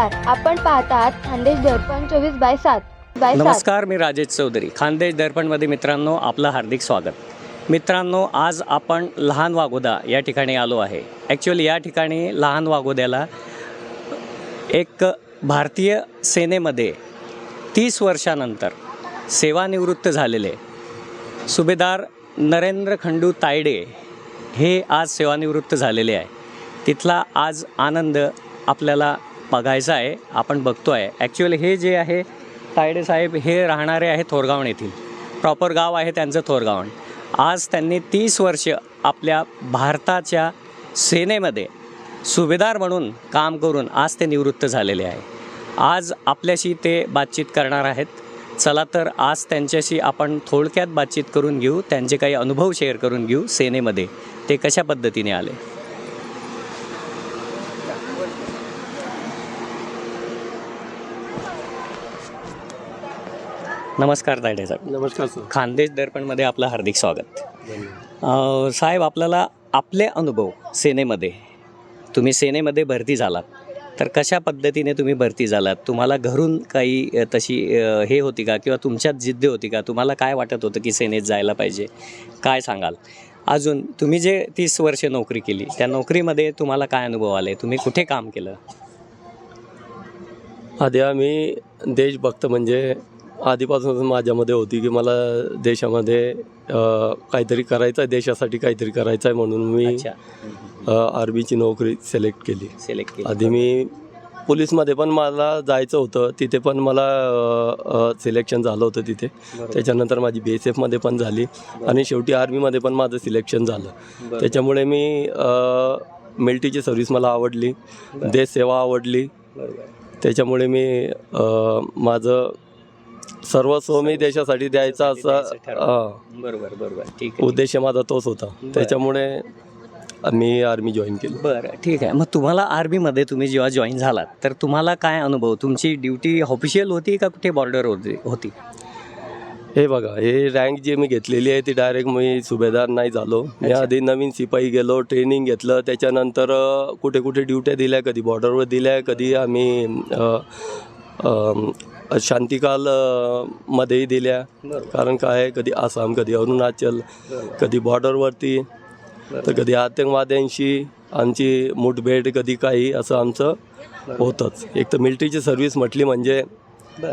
नमस्कार आपण पाहतात खानदेश दर्पण चोवीस बाय सात. बाय सात. नमस्कार मी राजेश चौधरी. खानदेश दर्पणमध्ये मित्रांनो आपलं हार्दिक स्वागत. मित्रांनो आज आपण लहान वागोदा या ठिकाणी आलो आहे. ॲक्च्युअली या ठिकाणी लहान वागोद्याला एक भारतीय सेनेमध्ये तीस वर्षानंतर सेवानिवृत्त झालेले सुभेदार नरेंद्र खंडू तायडे हे आज सेवानिवृत्त झालेले आहे. तिथला आज आनंद आपल्याला बघायचा आहे आपण बघतो आहे ॲक्च्युअली हे जे आहे तायडे साहेब हे राहणारे आहे थोरगावण येथील. प्रॉपर गाव आहे त्यांचं थोरगावण आज त्यांनी तीस वर्ष आपल्या भारताच्या सेनेमध्ये सुभेदार म्हणून काम करून आज ते निवृत्त झालेले आहे. आज आपल्याशी ते बातचीत करणार आहेत. चला तर आज त्यांच्याशी आपण थोडक्यात बातचीत करून घेऊ त्यांचे काही अनुभव शेअर करून घेऊ सेनेमध्ये. ते कशा पद्धतीने आले? नमस्कार तायडे साहेब. नमस्कार सर. खानदेश दर्पणमध्ये आपलं हार्दिक स्वागत. अ, साहेब आपल्याला आपले अनुभव सेनेमध्ये तुम्ही सेनेमध्ये भरती झालात. तर कशा पद्धतीने तुम्ही भरती झालात? तुम्हाला घरून काही अ, तशी अ, हे होती का? किंवा तुमच्यात जिद्द होती का? तुम्हाला काय वाटत होतं की सेनेत जायला पाहिजे? काय सांगाल? अजून तुम्ही जे तीस वर्षे नोकरी केली त्या नोकरीमध्ये तुम्हाला काय अनुभव आले? तुम्ही कुठे काम केलं? आधी आम्ही देशभक्त म्हणजे आधीपासूनच माझ्यामध्ये होती की मला देशामध्ये अ, काहीतरी करायचं आहे देशासाठी काहीतरी करायचं आहे म्हणून मी अच्छा. आर्मीची नोकरी सिलेक्ट केली. सिलेक्ट केली. आधी मी पोलीसमध्ये पण मला जायचं होतं तिथे पण मला सिलेक्शन झालं होतं तिथे. बरोबर. त्याच्यानंतर माझी बी एस एफमध्ये पण झाली आणि शेवटी आर्मीमध्ये पण माझं सिलेक्शन झालं. त्याच्यामुळे मी मिलिटरीची सर्व्हिस मला आवडली देशसेवा आवडली. बरोबर. त्याच्यामुळे मी अ, माझं सर्वस्व मी देशासाठी द्यायचा असा बरोबर बरोबर. ठीक आहे. उद्देश माझा तोच होता. त्याच्यामुळे मी आर्मी जॉईन केली. बरं ठीक आहे. मग तुम्हाला आर्मीमध्ये तुम्ही जेव्हा जॉईन झालात तर तुम्हाला काय अनुभव? तुमची ड्युटी ऑफिशियल होती का कुठे बॉर्डर होती? होती? हे बघा हे रँक जी मी घेतलेली आहे ती डायरेक्ट मी सुभेदार नाही झालो. मी. आधी नवीन सिपाही गेलो ट्रेनिंग घेतलं. त्याच्यानंतर कुठे कुठे ड्युट्या दिल्या कधी बॉर्डरवर दिल्या कधी आम्ही शांतिकाल मध्येही दिल्या. कारण काय आहे, कधी आसाम कधी अरुणाचल कधी बॉर्डरवरती तर कधी आतंकवाद्यांशी आमची मुठभेट कधी काही असं आमचं होतंच. एक तर मिलिटरीची सर्व्हिस म्हटली म्हणजे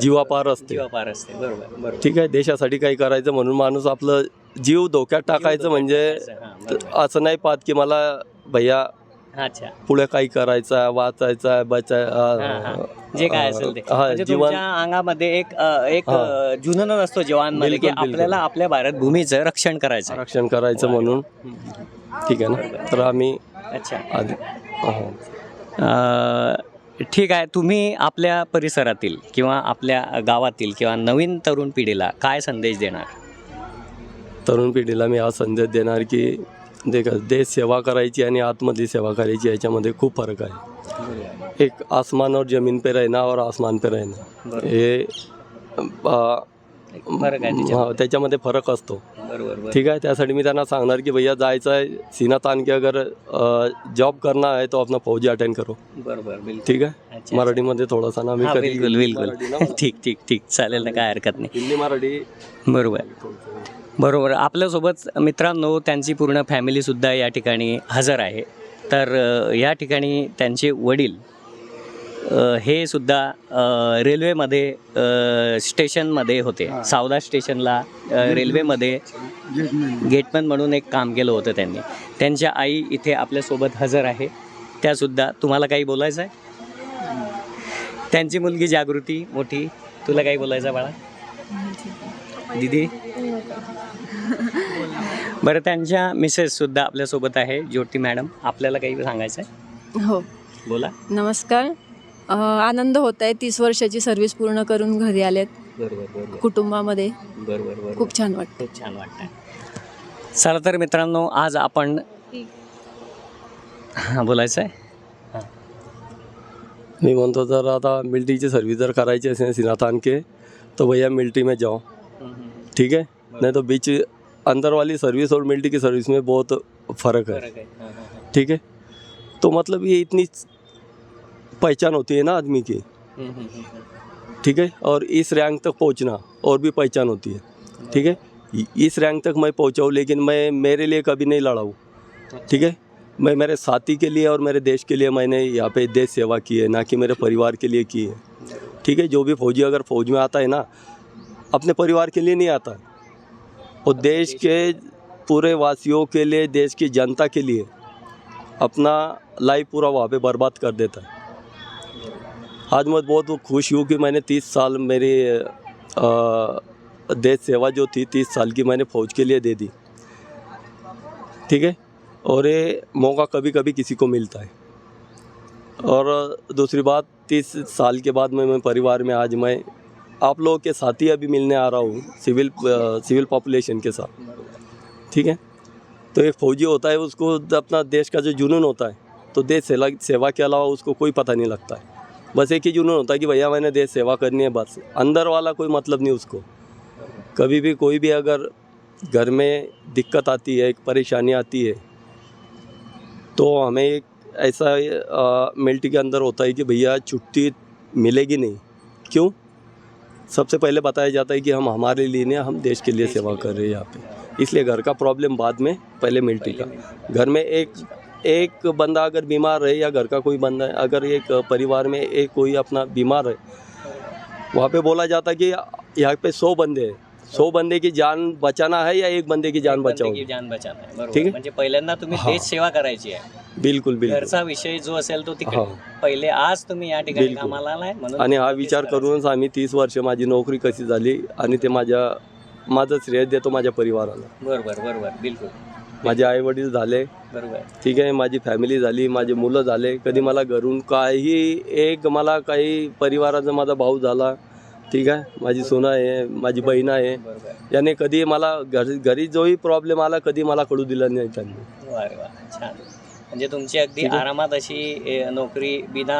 जीवापार असते. जेव्हा पार असते. बरोबर ठीक आहे देशासाठी काही करायचं म्हणून माणूस आपलं जीव धोक्यात टाकायचं म्हणजे असं नाही पाहत की मला भैया अच्छा पुढे काही करायचं वाचायचं बचाय. जे काय असेल ते म्हणजे जीवन तुमच्या अंगामध्ये एक एक जुनून असतो जवानमध्ये की. आपल्याला आपल्या भारत भूमीचं रक्षण करायचं आहे. आरक्षण करायचं म्हणून ठीक आहे ना तर आम्ही अच्छा आधी हो. ठीक आहे तुम्ही आपल्या परिसरातील किंवा आपल्या गावातील किंवा नवीन तरुण पिढीला काय संदेश देणार तरुण पिढीला मी हा संदेश देणार की देख देश सेवा करायची आणि आतमधली सेवा करायची याच्यामध्ये खूप फरक आहे. एक आसमान और जमीन पे रहना और आसमान पे रहना. हे फरक आहे त्याच्यामध्ये. फरक असतो. बरोबर. ठीक है त्यासाठी मी त्यांना सांगणार की भैया जायचं आहे सीना तान के अगर जॉब करना है तो अपना फौजी अटेंड करो. बरोबर ठीक आहे. मराठीमध्ये थोडासा ना मी बिलकुल बिलकुल. ठीक ठीक ठीक. चालेल ना काय हरकत नाही. हिंदी मराठी. बरोबर. बरोबर. आपल्यासोबत मित्रांनो त्यांची पूर्ण फॅमिलीसुद्धा या ठिकाणी हजर आहे. तर या ठिकाणी त्यांचे वडील हे सुद्धा रेल्वेमध्ये स्टेशनमध्ये होते. सावदा स्टेशनला रेल्वेमध्ये गेटमन म्हणून एक काम केलं होतं त्यांनी. त्यांच्या आई इथे आपल्यासोबत हजर आहे. त्यासुद्धा तुम्हाला काही बोलायचं आहे? त्यांची मुलगी जागृती मोठी. तुला काही बोलायचं आहे बाळा? दिदी? बरं त्यांच्या मिसेस सुद्धा आपल्यासोबत आहे ज्योती मॅडम. आपल्याला काही सांगायचं आहे हो. बोला. नमस्कार. आनंद होत आहे तीस वर्षाची सर्व्हिस पूर्ण करून घरी आलेत. बरोबर बरोबर. कुटुंबामध्ये. बरोबर खूप छान वाटतं खूप छान वाटतं चला तर मित्रांनो आज आपण हां बोलायचं आहे मी म्हणतो जर आता मिलिटरीची सर्विस जर करायची असेल सीना तान के तो भैया मिलिट्री में जाओ. ठीक है? नहीं तो बीच अंदर वाली सर्विस और मिलिट्री की सर्विस में बहुत फ़र्क है। हाँ, हाँ, हाँ. ठीक है? तो मतलब ये इतनी पहचान होती है ना आदमी की। ठीक है? और इस रैंक तक पहुँचना और भी पहचान होती है। ठीक है? इस रैंक तक मैं पहुँचा हूँ लेकिन मैं मेरे लिए कभी नहीं लड़ा हूँ ठीक है? मैं मेरे साथी के लिए और मेरे देश के लिए मैंने यहाँ पे देश सेवा की है ना कि मेरे परिवार के लिए की है। ठीक है? जो भी फौजी अगर फौज में आता है ना अपने परिवार के लिए नहीं आता। और देश के पूरे वासियों के लिए, देश की जनता के लिए अपना लाइफ पूरा वहाँ पे बर्बाद कर देता है। आज मैं बहुत खुश हूँ कि मैंने तीस साल मेरी देश सेवा जो थी, तीस साल की मैंने फौज के लिए दे दी। ठीक है? और ये मौका कभी कभी किसी को मिलता है। और दूसरी बात, तीस साल के बाद मैं मैं परिवार में आज मैं आप लोगों के साथ ही अभी मिलने आ रहा हूँ, सिविल सिविल पॉपुलेशन के साथ। ठीक है? तो एक फौजी होता है, उसको अपना देश का जो जुनून होता है तो देश सेवा सेवा के अलावा उसको कोई पता नहीं लगता है। बस एक ही जुनून होता है कि भैया, मैंने देश सेवा करनी है बस। अंदर वाला कोई मतलब नहीं उसको। कभी भी कोई भी अगर घर में दिक्कत आती है, एक परेशानी आती है तो हमें एक ऐसा मिल्टी के अंदर होता है कि भैया, छुट्टी मिलेगी नहीं। क्यों? सबसे पहले बताया जाता है कि हम हमारे लिए नहीं, हम देश के लिए सेवा कर रहे हैं यहाँ पे। इसलिए घर का प्रॉब्लम बाद में, पहले मिलिट्री का। घर में एक एक बंदा अगर बीमार रहे या घर का कोई बंदा अगर एक परिवार में एक कोई अपना बीमार है वहाँ पे बोला जाता है कि यहाँ पे सौ बंदे हैं। सौ बंदे की जान बचाना है या एक बंदे की जान बंदे की बचाओ जान बचाना आहे बरोबर. ठीक आहे? म्हणजे पहिल्यांदा तुम्ही हा. देश सेवा करायची आहे. बिलकुल बिलकुल. घरचा विषय जो असेल तो तिकडे. हा. पहिले आज तुम्ही या ठिकाणी बिलकुल. कामाला आलाय म्हणून आणि हा विचार. करूनच आम्ही तीस वर्ष माझी नोकरी कशी झाली आणि ते माझ्या माझं श्रेय देतो माझ्या परिवाराला. बरोबर बरोबर. बिलकुल. माझे आई वडील झाले. बरोबर. ठीक आहे माझी फॅमिली झाली माझे मुलं झाले. कधी मला घरून काही एक मला काही परिवाराचा माझा भाऊ झाला. ठीक आहे? माझी सोना आहे माझी बहीण आहे. याने कधी मला घरी घरी जोही प्रॉब्लेम आला कधी मला कळू दिला नाही त्यांनी. वा छान. म्हणजे तुमची अगदी. आरामात अशी ए, नोकरी बिना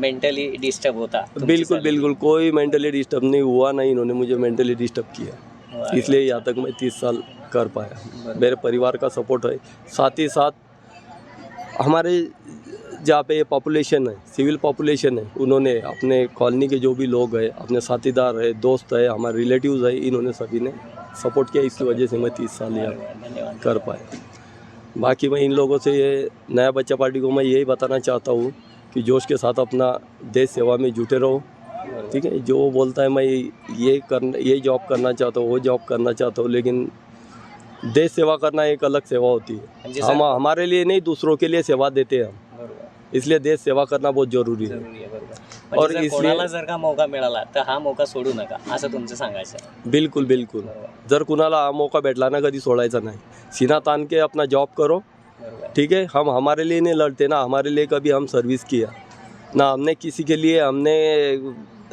मेंटली डिस्टर्ब होता तुमची बिल्कुल. बिल्कुल. कोई मेंटली डिस्टर्ब नहीं हुआ नहीं इन्होंने मुझे मेंटली डिस्टर्ब किया. वा इसलिए यहाँ तक मैं तीस साल कर पाया. बरोबर. मेरे परिवार का सपोर्ट है. साथ ही साथ हमारे जहाँ पे पॉपुलेशन है सिविल पॉपुलेशन है उन्होंने अपने कॉलोनी के जो भी लोग हैं अपने साथीदार है दोस्त है हमारे रिलेटिव्स है इन्होंने सभी ने सपोर्ट किया इसकी वजह से मैं तीस साल यहाँ कर पाए बाकी मैं इन लोगों से ये नया बच्चा पार्टी को मैं यही बताना चाहता हूँ कि जोश के साथ अपना देश सेवा में जुटे रहो ठीक है? जो बोलता है मैं ये करना ये जॉब करना चाहता हूँ वो जॉब करना चाहता हूँ लेकिन देश सेवा करना एक अलग सेवा होती है। हम हमारे लिए नहीं दूसरों के लिए सेवा देते हैं हम। इसलिए देश सेवा करना बहुत जरूरी है। और म्हणजे जर इसलिए- जर का मौका मिळाला तर हा मौका सोडू नका असं तुमचं सांगायचं आहे. बिल्कुल जर कुणाला हा मौका भेटला ना कधी सोडायचा नाही. सीना तान के अपना जॉब करो. बरोबर. ठीक है हम हमारे लिए नहीं लड़ते ना हमारे लिए कभी हम सर्विस किया. ना हमने किसी के लिए हमने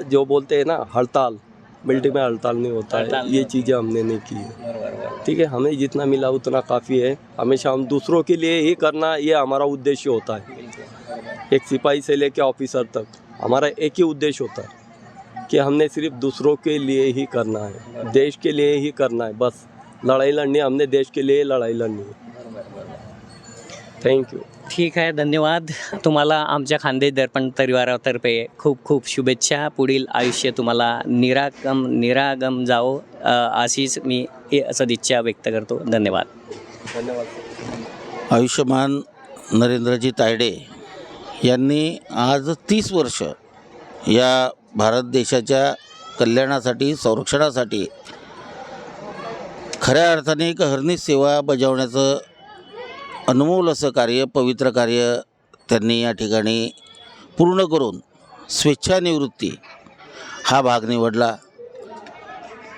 जो बोलते हैं ना हड़ताल. मिलिट्री में हड़ताल नहीं होता हड़ताल है नहीं ये होता। चीज़ें हमने नहीं की है. बरोबर बरोबर. ठीक है? हमें जितना मिला उतना काफ़ी है. हमेशा हम दूसरों के लिए ही करना ये हमारा उद्देश्य होता है. बिलकुल. एक सिपाही से लेके ऑफिसर तक। हमारा एक ही उद्देश्य होता है कि हमने सिर्फ दूसरों के लिए ही करना है देश के लिए ही करना है बस। लड़ाई लड़नी है हमने देश के लिए लड़ाई लड़नी है। बरोबर बरोबर थैंक यू ठीक आहे धन्यवाद। तुम्हाला आमच्या खानदेश दर्पण परिवारातर्फे खूप खूप शुभेच्छा. पुढील आयुष्य तुम्हाला निरागम निरागम जावो. अ, अशीच मी सदिच्छा व्यक्त करतो. धन्यवाद धन्यवाद. आयुष्यमान नरेंद्रजी तायडे यांनी आज तीस वर्ष या भारत देशाच्या कल्याणासाठी संरक्षणासाठी खऱ्या अर्थाने एक हरणी सेवा बजावण्याचं अनमोल असं कार्य पवित्र कार्य त्यांनी या ठिकाणी पूर्ण करून स्वेच्छानिवृत्ती हा भाग निवडला.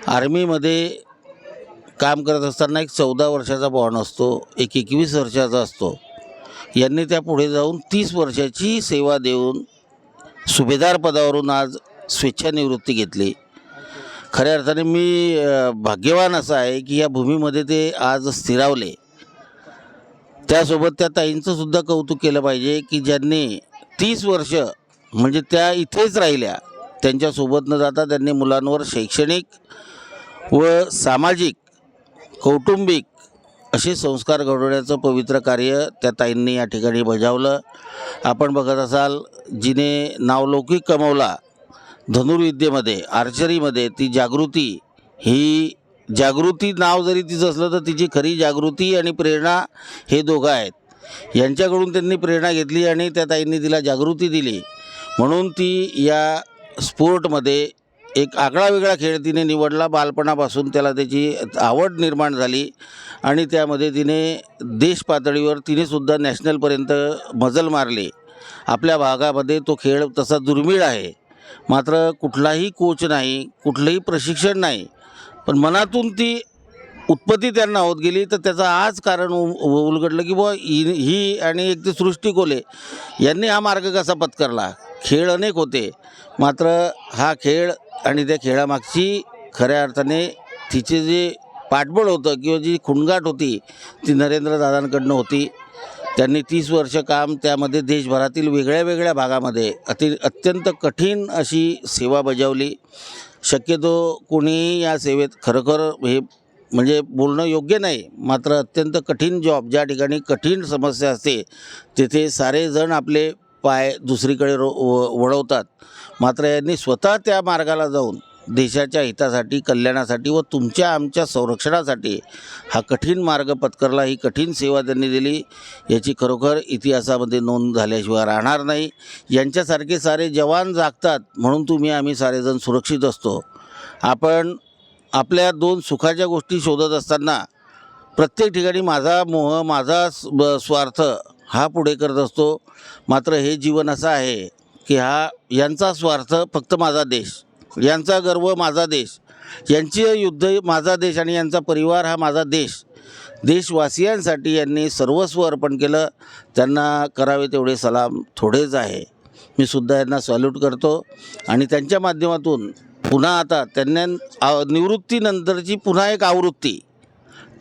आर्मीमध्ये काम करत असताना एक चौदा वर्षाचा बॉन्ड असतो एक एकवीस वर्षाचा असतो. यांनी त्या पुढे जाऊन तीस वर्षाची सेवा देऊन सुभेदार पदावरून आज स्वेच्छानिवृत्ती घेतली. खऱ्या अर्थाने मी भाग्यवान असा आहे की या भूमीमध्ये ते आज स्थिरावले. त्यासोबत त्या ताईंचं सुद्धा कौतुक केलं पाहिजे की ज्यांनी तीस वर्ष म्हणजे त्या इथेच राहिल्या त्यांच्यासोबत न जाता त्यांनी मुलांवर शैक्षणिक व सामाजिक कौटुंबिक असे संस्कार घडवण्याचं पवित्र कार्य त्या ताईंनी या ठिकाणी बजावलं. आपण बघत असाल जिने नावलौकिक कमवला धनुर्विद्येमध्ये आर्चरीमध्ये ती जागृती ही जागृती नाव जरी तिचं असलं तर तिची खरी जागृती आणि प्रेरणा हे दोघं आहेत. यांच्याकडून त्यांनी प्रेरणा घेतली आणि त्या ताईंनी तिला जागृती दिली. म्हणून ती या स्पोर्टमध्ये एक आगळा वेगळा खेळ तिने निवडला. बालपणापासून त्याला त्याची आवड निर्माण झाली आणि त्यामध्ये तिने देश पातळीवर तिनेसुद्धा नॅशनलपर्यंत मजल मारली. आपल्या भागामध्ये तो खेळ तसा दुर्मिळ आहे. मात्र कुठलाही कोच नाही कुठलंही प्रशिक्षण नाही पण मनातून ती उत्पत्ती त्यांना होत गेली. तर त्याचं आज कारण उ उलगडलं की बुवा ही ही आणि एक ते सृष्टी कोले यांनी हा मार्ग कसा पत्करला? खेळ अनेक होते. मात्र हा खेळ आणि त्या खेळामागची खऱ्या अर्थाने तिचे जे पाठबळ होतं किंवा जी खुणगाट होती ती नरेंद्र दादांकडनं होती. त्यांनी तीस वर्ष काम त्यामध्ये देशभरातील वेगळ्या वेगळ्या भागामध्ये अति अत्यंत कठीण अशी सेवा बजावली. शक्यतो कोणी या सेवेत खरोखर हे म्हणजे बोलणं योग्य नाही मात्र अत्यंत कठीण जॉब ज्या ठिकाणी कठीण समस्या असते तिथे सारेजण आपले पाय दुसरीकडे रो वळवतात. मात्र यांनी स्वतः त्या मार्गाला जाऊन देशाच्या हितासाठी कल्याणासाठी व तुमच्या आमच्या संरक्षणासाठी हा कठीण मार्ग पत्करला ही कठीण सेवा त्यांनी दिली. याची खरोखर इतिहासामध्ये नोंद झाल्याशिवाय राहणार नाही. यांच्यासारखे सारे जवान जागतात म्हणून तुम्ही आम्ही सारेजण सुरक्षित असतो. आपण आपल्या दोन सुखाच्या गोष्टी शोधत असताना प्रत्येक ठिकाणी माझा मोह माझा ब- स्वार्थ हा पुढे करत असतो. मात्र हे जीवन असं आहे की हा यांचा स्वार्थ फक्त माझा देश यांचा गर्व माझा देश यांचे युद्ध माझा देश आणि यांचा परिवार हा माझा देश. देशवासियांसाठी यांनी सर्वस्व अर्पण केलं. त्यांना करावे तेवढे सलाम थोडेच आहे. मी सुद्धा यांना सॅल्यूट करतो आणि त्यांच्या माध्यमातून पुन्हा आता त्यांना निवृत्तीनंतरची पुन्हा एक आवृत्ती.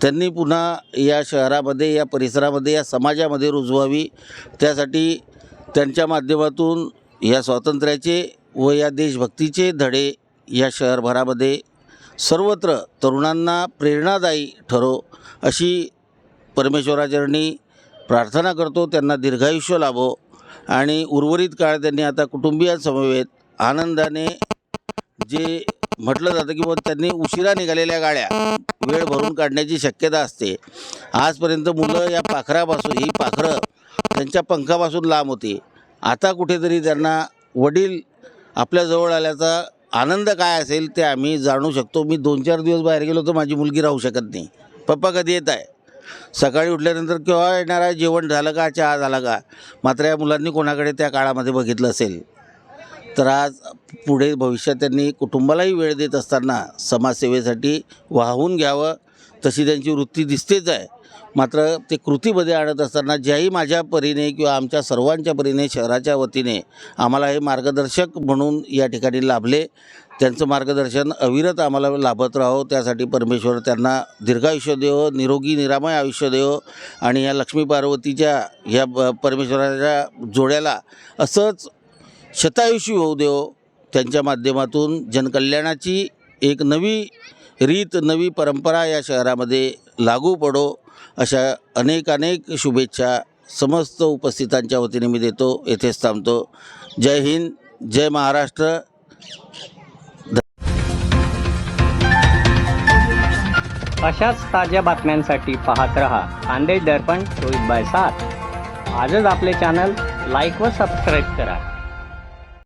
त्यांनी पुन्हा या शहरामध्ये या परिसरामध्ये या समाजामध्ये रुजवावी. त्यासाठी त्यांच्या माध्यमातून या स्वातंत्र्याचे व या देशभक्तीचे धडे या शहरभरामध्ये सर्वत्र तरुणांना प्रेरणादायी ठरो अशी परमेश्वराचरणी प्रार्थना करतो त्यांना दीर्घायुष्य लाभो आणि उर्वरित काळ त्यांनी आता कुटुंबियांसमवेत आनंदाने जे म्हटलं जातं की मग त्यांनी उशिरा निघालेल्या गाड्या वेळ भरून काढण्याची शक्यता असते. आजपर्यंत मुलं या पाखरापासून ही पाखरं त्यांच्या पंखापासून लांब होती. आता कुठेतरी त्यांना वडील आपल्याजवळ आल्याचा आनंद काय असेल ते आम्ही जाणू शकतो. मी दोन चार दिवस बाहेर गेलो तर माझी मुलगी राहू शकत नाही. पप्पा कधी येत आहे? सकाळी उठल्यानंतर केव्हा येणार आहे? जेवण झालं का? चहा झाला का? मात्र या मुलांनी कोणाकडे त्या काळामध्ये बघितलं असेल? तर आज पुढे भविष्यात त्यांनी कुटुंबालाही वेळ देत असताना समाजसेवेसाठी वाहून घ्यावं. तशी त्यांची वृत्ती दिसतेच आहे. मात्र ते कृतीमध्ये आणत असताना ज्याही माझ्या परीने किंवा आमच्या सर्वांच्या परीने शहराच्या वतीने आम्हाला हे मार्गदर्शक म्हणून या ठिकाणी लाभले. त्यांचं मार्गदर्शन अविरत आम्हाला लाभत राहो. त्यासाठी परमेश्वर त्यांना दीर्घायुष्य देव निरोगी निरामय आयुष्य देव आणि या लक्ष्मी पार्वतीच्या ह्या ब- परमेश्वराच्या जोड्याला असंच शतायुषी होऊ देव. त्यांच्या माध्यमातून जनकल्याणाची एक नवी रीत नवी परंपरा या शहरामध्ये लागू पडो अशा अनेक अनेक शुभेच्छा समस्त उपस्थितांच्या वतीने मी देतो. येथेच थांबतो. जय हिंद जय महाराष्ट्र. अशाच ताज्या बातम्यांसाठी पाहत रहा खानदेश दर्पण चोवीस बाय सात. आजच आपले चॅनल लाईक व सबस्क्राईब करा.